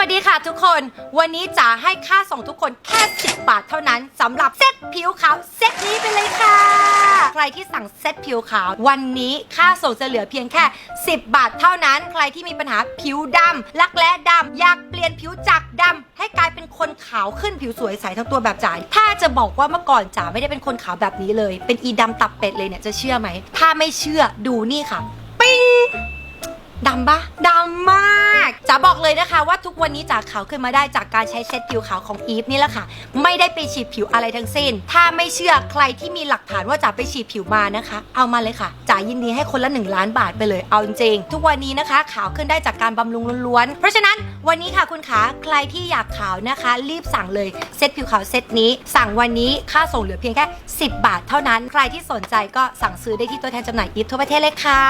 สวัสดีค่ะทุกคนวันนี้จ๋าให้ค่าส่งทุกคนแค่ 10 บาทเท่านั้นสำหรับเซ็ตผิวขาวเซ็ตนี้ไปเลยค่ะ ใครที่สั่งเซ็ตผิวขาว วันนี้ค่าส่งจะเหลือเพียงแค่ 10 บาทเท่านั้น ใครที่มีปัญหาผิวดำลักแร้ดำอยากเปลี่ยนผิวจากดำให้กลายเป็นคนขาวขึ้นผิวสวยใสทั้งตัวแบบจ๋าถ้าจะบอกว่าเมื่อก่อนจ๋าไม่ได้เป็นคนขาวแบบนี้เลย เป็นอีดำตับเป็ดเลยเนี่ยจะเชื่อไหมถ้าไม่เชื่อดูนี่ค่ะ ปิ้งดำปะดำมาก จ๋าบอกเลยนะคะว่าทุกวันนี้จ๋าขาวขึ้นมาได้จากการใช้เซตผิวขาวของอีฟนี่แหละค่ะ ไม่ได้ไปฉีดผิวอะไรทั้งสิ้น ถ้าไม่เชื่อใครที่มีหลักฐานว่าจ๋าไปฉีดผิวมานะคะ เอามาเลยค่ะจ๋ายินดีให้คนละ 1 ล้านบาทไปเลยเอาจริงๆทุกวันนี้นะคะขาวขึ้นได้จากการบำรุงล้วนๆเพราะฉะนั้นวันนี้ค่ะคุณขาใครที่อยากขาวนะคะ รีบสั่งเลยเซตผิวขาวเซตนี้ สั่งวันนี้ค่าส่งเหลือเพียงแค่ 10 บาท เท่านั้นใครที่สนใจก็สั่งซื้อได้ที่ตัวแทนจำหน่ายอีฟทั่วประเทศเลยค่ะ